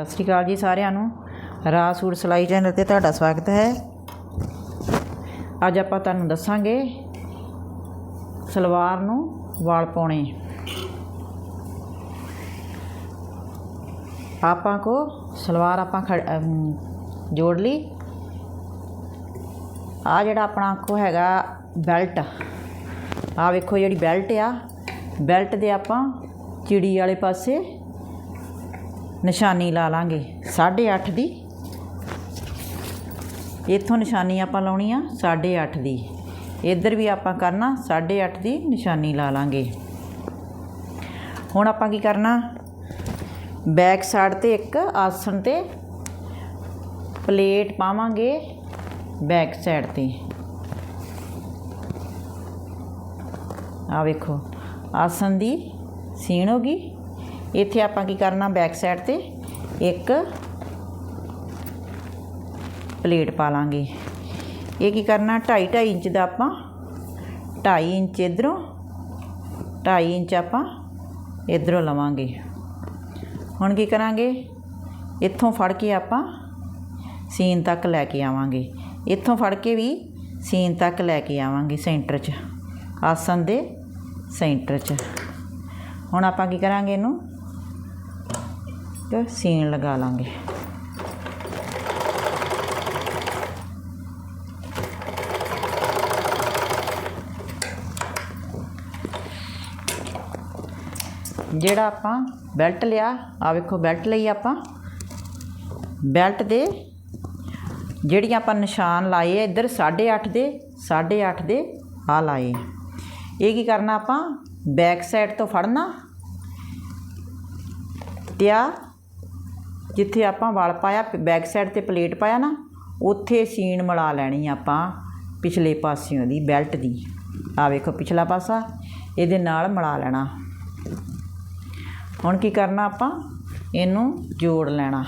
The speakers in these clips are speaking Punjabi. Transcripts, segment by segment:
ਸਤਿ ਸ਼੍ਰੀ ਅਕਾਲ ਜੀ ਸਾਰਿਆਂ ਨੂੰ। ਰਾਜ ਸੂਟ ਸਿਲਾਈ ਚੈਨਲ ਤੇ ਤੁਹਾਡਾ ਸਵਾਗਤ ਹੈ। ਅੱਜ ਆਪਾਂ ਤੁਹਾਨੂੰ ਦੱਸਾਂਗੇ ਸਲਵਾਰ ਨੂੰ ਵਾਲ ਪਾਉਣੇ। ਆਪਾਂ ਕੋ ਸਲਵਾਰ ਆਪਾਂ ਖੜ- ਜੋੜ ਲਈ। ਆ ਜਿਹੜਾ ਆਪਣਾ ਕੋ ਹੈਗਾ ਬੈਲਟ ਆ ਵੇਖੋ ਜਿਹੜੀ ਬੈਲਟ ਆ। ਬੈਲਟ ਦੇ ਆਪਾਂ ਚਿੜੀ ਵਾਲੇ ਪਾਸੇ ਨਿਸ਼ਾਨੀ ਲਾ ਲਾਂਗੇ। 8.5 ਦੀ। ਇੱਥੋਂ ਨਿਸ਼ਾਨੀ ਆਪਾਂ ਲਾਉਣੀ ਆ 8.5 ਦੀ। ਇੱਧਰ ਵੀ ਆਪਾਂ ਕਰਨਾ 8.5 ਦੀ ਨਿਸ਼ਾਨੀ ਲਾ ਲਾਂਗੇ। ਹੁਣ ਆਪਾਂ ਕੀ ਕਰਨਾ? ਬੈਕ ਸਾਈਡ ਤੇ ਇੱਕ ਆਸਣ ਤੇ ਪਲੇਟ ਪਾਵਾਂਗੇ ਬੈਕ ਸਾਈਡ ਤੇ। ਆ ਵੇਖੋ, ਆਸਣ ਦੀ ਸੀਣ ਹੋ ਗਈ। ਇੱਥੇ ਆਪਾਂ ਕੀ ਕਰਨਾ ਬੈਕ ਸਾਈਡ ਤੇ ਇੱਕ ਪਲੇਟ ਪਾ ਲਾਂਗੇ। ਇਹ ਕੀ ਕਰਨਾ 2.5 2.5 ਇੰਚ ਦਾ ਆਪਾਂ 2.5 ਇੰਚ ਇਧਰੋਂ 2.5 ਇੰਚ ਆਪਾਂ ਇਧਰੋਂ ਲਵਾਂਗੇ। ਹੁਣ ਕੀ ਕਰਾਂਗੇ, ਇੱਥੋਂ ਫੜ ਕੇ ਆਪਾਂ ਸੀਨ ਤੱਕ ਲੈ ਕੇ ਆਵਾਂਗੇ। ਇੱਥੋਂ ਫੜ ਕੇ ਵੀ ਸੀਨ ਤੱਕ ਲੈ ਕੇ ਆਵਾਂਗੇ ਸੈਂਟਰ 'ਚ ਆਸਨ ਦੇ ਸੈਂਟਰ 'ਚ। ਹੁਣ ਆਪਾਂ ਕੀ ਕਰਾਂਗੇ ਇਹਨੂੰ ਤੇ ਸੀਨ ਲਗਾ ਲਾਂਗੇ। ਜਿਹੜਾ ਆਪਾਂ ਬੈਲਟ ਲਿਆ ਆ ਵੇਖੋ ਬੈਲਟ ਲਈ ਆਪਾਂ। ਬੈਲਟ ਦੇ ਜਿਹੜੀਆਂ ਆਪਾਂ ਨਿਸ਼ਾਨ ਲਾਏ ਆ, ਇੱਧਰ 8.5 ਦੇ 8.5 ਦੇ ਆ ਲਾਏ ਇਹ ਕੀ ਕਰਨਾ ਆਪਾਂ ਬੈਕ ਸਾਈਡ ਤੋਂ ਫੜਨਾ ਤੇ ਆ ਜਿੱਥੇ ਆਪਾਂ ਵਲ ਪਾਇਆ, ਬੈਕ ਸਾਈਡ ਤੇ ਪਲੇਟ ਪਾਇਆ ਨਾ, ਉੱਥੇ ਸੀਨ ਮਿਲਾ ਲੈਣੀ ਆਪਾਂ ਪਿਛਲੇ ਪਾਸਿਓਂ ਦੀ ਬੈਲਟ ਦੀ। ਆ ਵੇਖੋ ਪਿਛਲਾ ਪਾਸਾ, ਇਹਦੇ ਨਾਲ ਮਿਲਾ ਲੈਣਾ। ਹੁਣ ਕੀ ਕਰਨਾ ਆਪਾਂ? ਇਹਨੂੰ ਜੋੜ ਲੈਣਾ।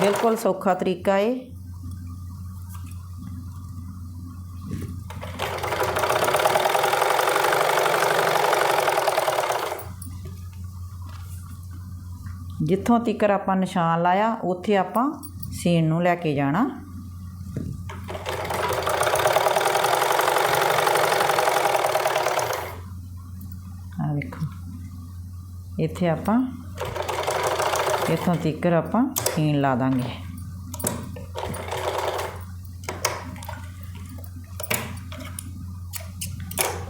ਬਿਲਕੁਲ ਸੌਖਾ ਤਰੀਕਾ ਏ। ਜਿੱਥੋਂ ਤੀਕਰ ਆਪਾਂ ਨਿਸ਼ਾਨ ਲਾਇਆ, ਉੱਥੇ ਆਪਾਂ ਸੀਨ ਨੂੰ ਲੈ ਕੇ ਜਾਣਾ। ਆ ਵੇਖੋ। ਇੱਥੇ ਆਪਾਂ, ਇੱਥੋਂ ਤੀਕਰ ਆਪਾਂ ਸੀਨ ਲਾ ਦਾਂਗੇ।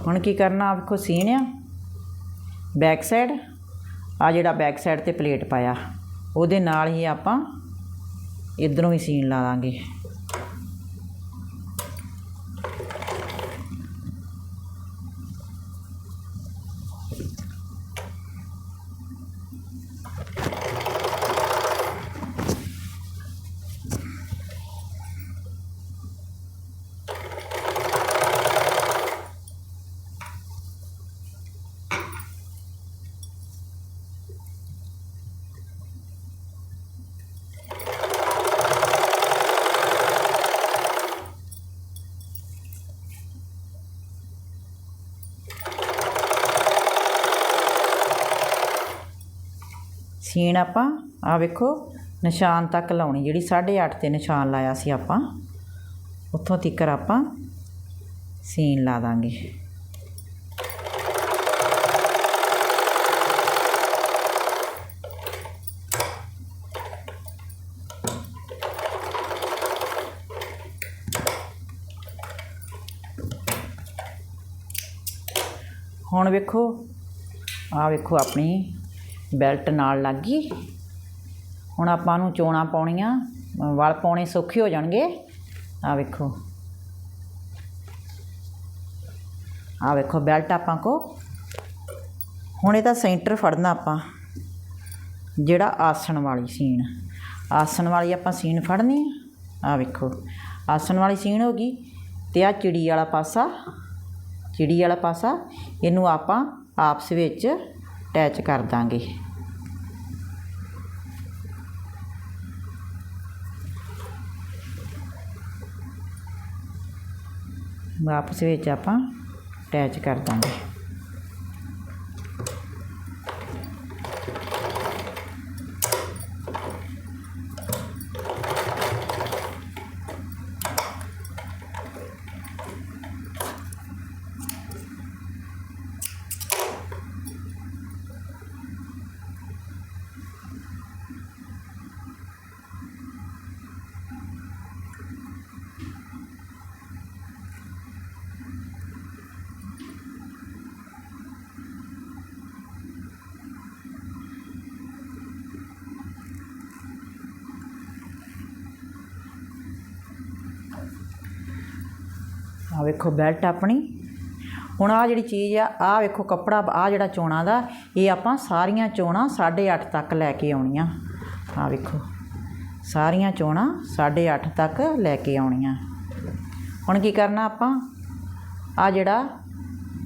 ਹੁਣ ਕੀ ਕਰਨਾ? ਆ ਵੇਖੋ, ਸੀਨ ਆ। Back side. ਆ ਜਿਹੜਾ ਬੈਕ ਸਾਈਡ ਤੇ ਪਲੇਟ ਪਾਇਆ, ਉਹਦੇ ਨਾਲ ਹੀ ਆਪਾਂ ਇਧਰੋਂ ਵੀ ਸੀਨ ਲਾ ਦਾਂਗੇ। ਸੀਨ ਆਪਾਂ ਆ ਵੇਖੋ, ਨਿਸ਼ਾਨ ਤੱਕ ਲਾਉਣੀ, ਜਿਹੜੀ 8.5 ਤੇ ਨਿਸ਼ਾਨ ਲਾਇਆ ਸੀ ਆਪਾਂ, ਉੱਥੋਂ ਤੀਕਰ ਆਪਾਂ ਸੀਨ ਲਾ ਦਾਂਗੇ। ਹੁਣ ਵੇਖੋ ਆ ਵੇਖੋ ਆਪਣੀ ਬੈਲਟ ਨਾਲ ਲੱਗ ਗਈ। ਹੁਣ ਆਪਾਂ ਨੂੰ ਚੋਣਾ ਪਾਉਣੀਆਂ। ਵਲ ਪਾਉਣੇ ਸੌਖੇ ਹੋ ਜਾਣਗੇ। ਆ ਵੇਖੋ। ਆ ਵੇਖੋ, ਬੈਲਟ ਆਪਾਂ ਕੋ। ਹੁਣ ਇਹਦਾ ਸੈਂਟਰ ਫੜਨਾ ਆਪਾਂ। ਜਿਹੜਾ ਆਸਣ ਵਾਲੀ ਸੀਨ। ਆਸਣ ਵਾਲੀ ਆਪਾਂ ਸੀਨ ਫੜਨੀ। ਆ ਵੇਖੋ। ਆਸਣ ਵਾਲੀ ਸੀਨ ਹੋ ਗਈ ਤੇ ਆ ਚਿੜੀ ਵਾਲਾ ਪਾਸਾ। ਚਿੜੀ ਵਾਲਾ ਪਾਸਾ। ਇਹਨੂੰ ਆਪਾਂ ਆਪਸ ਵਿੱਚ ਅਟੈਚ ਕਰ ਦਾਂਗੇ। ਆਪਸ ਵਿੱਚ ਆਪਾਂ ਅਟੈਚ ਕਰ ਦਾਂਗੇ। ਆ ਵੇਖੋ ਬੈਲਟ ਆਪਣੀ। ਹੁਣ ਆ ਜਿਹੜੀ ਚੀਜ਼ ਆ ਆ ਵੇਖੋ ਕੱਪੜਾ ਆ ਜਿਹੜਾ ਚੋਣਾਂ ਦਾ, ਇਹ ਆਪਾਂ ਸਾਰੀਆਂ ਚੋਣਾਂ 8.5 ਤੱਕ ਲੈ ਕੇ ਆਉਣੀਆਂ। ਆ ਵੇਖੋ, ਸਾਰੀਆਂ ਚੋਣਾਂ 8.5 ਤੱਕ ਲੈ ਕੇ ਆਉਣੀਆਂ। ਹੁਣ ਕੀ ਕਰਨਾ ਆਪਾਂ? ਆ ਜਿਹੜਾ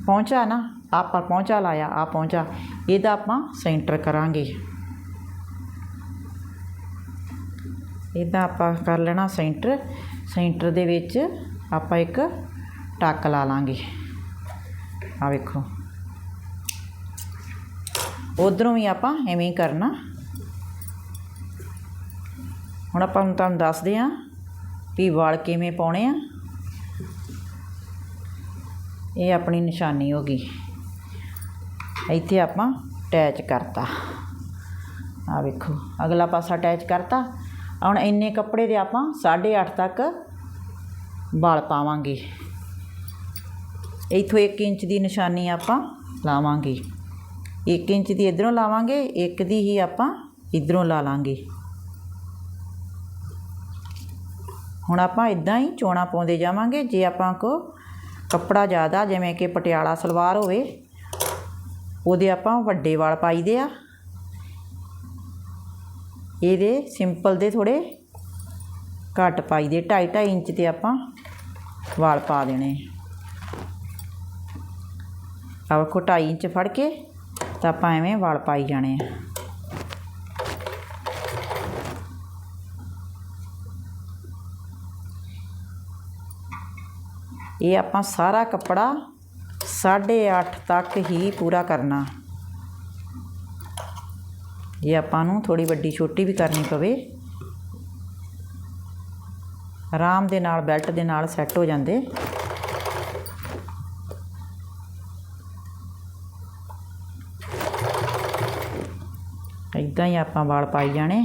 ਪਹੁੰਚਾ ਨਾ, ਆਪਾਂ ਪਹੁੰਚਾ ਲਾਇਆ ਆ ਪਹੁੰਚਾ ਇਹਦਾ ਆਪਾਂ ਸੈਂਟਰ ਕਰਾਂਗੇ। ਇਹਦਾ ਆਪਾਂ ਕਰ ਲੈਣਾ ਸੈਂਟਰ। ਸੈਂਟਰ ਦੇ ਵਿੱਚ ਆਪਾਂ ਇੱਕ ਟੱਕ ਲਾ ਲਾਂਗੇ। ਆ ਵੇਖੋ। ਉਧਰੋਂ ਵੀ ਆਪਾਂ ਐਵੇਂ ਹੀ ਕਰਨਾ। ਹੁਣ ਆਪਾਂ ਨੂੰ ਤੁਹਾਨੂੰ ਦੱਸਦੇ ਹਾਂ ਵੀ ਵਾਲ ਕਿਵੇਂ ਪਾਉਣੇ ਆ। ਇਹ ਆਪਣੀ ਨਿਸ਼ਾਨੀ ਹੋ ਗਈ। ਇੱਥੇ ਆਪਾਂ ਅਟੈਚ ਕਰਤਾ। ਆ ਵੇਖੋ, ਅਗਲਾ ਪਾਸਾ ਅਟੈਚ ਕਰਤਾ। ਹੁਣ ਇੰਨੇ ਕੱਪੜੇ ਦੇ ਆਪਾਂ 8.5 ਤੱਕ ਵਾਲ ਪਾਵਾਂਗੇ। ਇੱਥੋਂ 1 ਇੰਚ ਦੀ ਨਿਸ਼ਾਨੀ ਆਪਾਂ ਲਾਵਾਂਗੇ। 1 ਇੰਚ ਦੀ ਇਧਰੋਂ ਲਾਵਾਂਗੇ, ਇੱਕ ਦੀ ਹੀ ਆਪਾਂ ਇਧਰੋਂ ਲਾ ਲਾਂਗੇ। ਹੁਣ ਆਪਾਂ ਇਦਾਂ ਹੀ ਚੋਣਾ ਪਾਉਂਦੇ ਜਾਵਾਂਗੇ। ਜੇ ਆਪਾਂ ਕੋ ਕੱਪੜਾ ਜ਼ਿਆਦਾ, ਜਿਵੇਂ ਕਿ ਪਟਿਆਲਾ ਸਲਵਾਰ ਹੋਵੇ, ਉਹਦੇ ਆਪਾਂ ਵੱਡੇ ਵਾਲ ਪਾਈਦੇ ਆ। ਇਹਦੇ ਸਿੰਪਲ ਦੇ ਥੋੜੇ ਘੱਟ ਪਾਈਦੇ 2.5 2.5 ਇੰਚ ਤੇ ਆਪਾਂ ਵਾਲ ਪਾ ਦੇਣੇ। ਆ ਵੇਖੋ 2.5 ਇੰਚ ਫੜ ਕੇ ਤਾਂ ਆਪਾਂ ਐਵੇਂ ਵਾਲ ਪਾਈ ਜਾਣੇ ਆ। ਇਹ ਆਪਾਂ ਸਾਰਾ ਕੱਪੜਾ 8.5 ਤੱਕ ਹੀ ਪੂਰਾ ਕਰਨਾ। ਜੇ ਆਪਾਂ ਨੂੰ ਥੋੜੀ ਵੱਡੀ ਛੋਟੀ ਵੀ ਕਰਨੀ ਪਵੇ, ਆਰਾਮ ਦੇ ਨਾਲ ਬੈਲਟ ਦੇ ਨਾਲ ਸੈੱਟ ਹੋ ਜਾਂਦੇ। ਇੱਦਾਂ ਹੀ ਆਪਾਂ ਵਾਲ ਪਾਈ ਜਾਣੇ।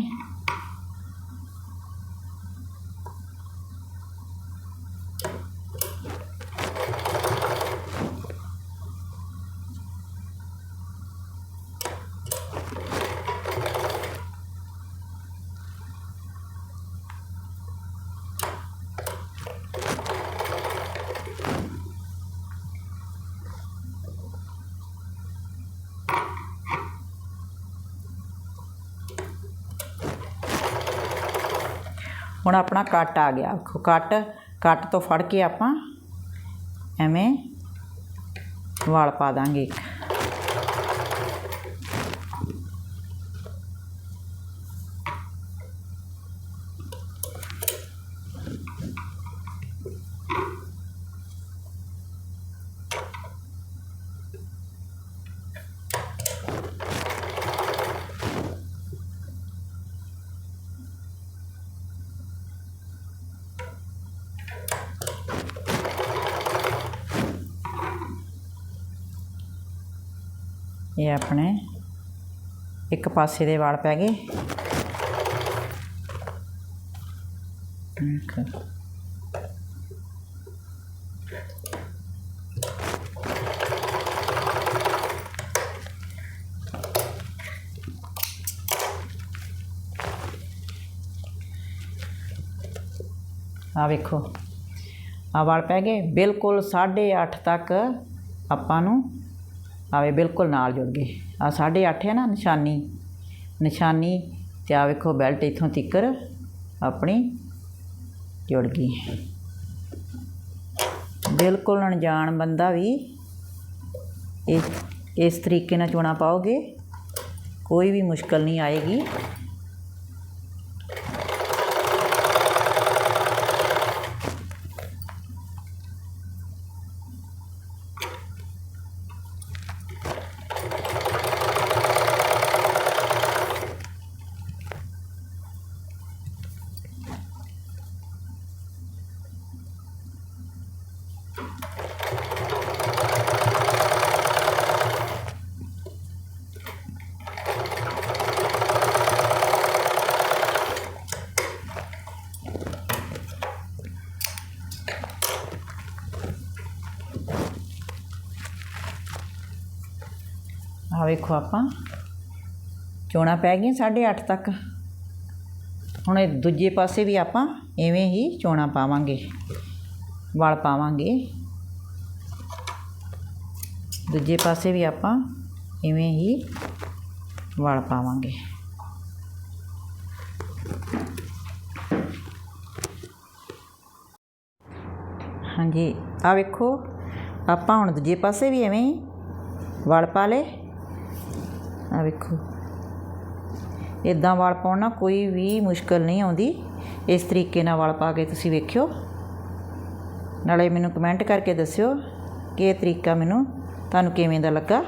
ਹੁਣ ਆਪਣਾ ਕੱਟ ਆ ਗਿਆ। ਕੱਟ ਕੱਟ ਤੋਂ ਫੜ ਕੇ ਆਪਾਂ ਐਵੇਂ ਵਾਲ ਪਾ ਦਾਂਗੇ। ਇਹ ਆਪਣੇ ਇੱਕ ਪਾਸੇ ਦੇ ਵਾਲ ਪੈ ਗਏ। ਇੱਕ ਆ ਵੇਖੋ। ਆ ਵਾਲ ਪੈ ਗਏ। ਬਿਲਕੁਲ 8.5 ਤੱਕ ਆਪਾਂ ਨੂੰ ਆਵੇ ਬਿਲਕੁਲ ਨਾਲ ਜੁੜ ਗਏ। ਆ 8.5 ਹੈ ਨਾ ਨਿਸ਼ਾਨੀ। ਨਿਸ਼ਾਨੀ ਤੇ ਆ ਵੇਖੋ ਬੈਲਟ ਇਥੋਂ ਤਿੱਕਰ ਆਪਣੀ ਜੁੜ ਗਈ। ਬਿਲਕੁਲ ਅਣਜਾਣ ਬੰਦਾ ਵੀ ਇਸ ਇਸ ਤਰੀਕੇ ਨਾਲ ਚੋਣਾ ਪਾਓਗੇ, ਕੋਈ ਵੀ ਮੁਸ਼ਕਲ ਨਹੀਂ ਆਏਗੀ। ਵੇਖੋ ਆਪਾਂ। ਚੋਣਾ ਪੈ ਗਈਆਂ 8:30 ਤੱਕ। ਹੁਣ ਇਹ ਦੂਜੇ ਪਾਸੇ ਵੀ ਆਪਾਂ ਐਵੇਂ ਹੀ ਚੋਣਾ ਪਾਵਾਂਗੇ। ਵਲ ਪਾਵਾਂਗੇ। ਦੂਜੇ ਪਾਸੇ ਵੀ ਆਪਾਂ ਐਵੇਂ ਹੀ ਵਲ ਪਾਵਾਂਗੇ। ਹਾਂਜੀ ਆ ਵੇਖੋ, ਆਪਾਂ ਹੁਣ ਦੂਜੇ ਪਾਸੇ ਵੀ ਐਵੇਂ ਹੀ ਵਲ ਪਾ ਲਏ। ਆ ਵੇਖੋ। ਇਦਾਂ ਵਾਲ ਪਾਉਣਾ ਕੋਈ ਵੀ ਮੁਸ਼ਕਲ ਨਹੀਂ ਆਉਂਦੀ। ਇਸ ਤਰੀਕੇ ਨਾਲ ਵਾਲ ਪਾ ਕੇ ਤੁਸੀਂ ਵੇਖਿਓ। ਨਾਲੇ ਮੈਨੂੰ ਕਮੈਂਟ ਕਰਕੇ ਦੱਸਿਓ ਕਿ ਇਹ ਤਰੀਕਾ ਮੈਨੂੰ ਤੁਹਾਨੂੰ ਕਿਵੇਂ ਦਾ ਲੱਗਾ।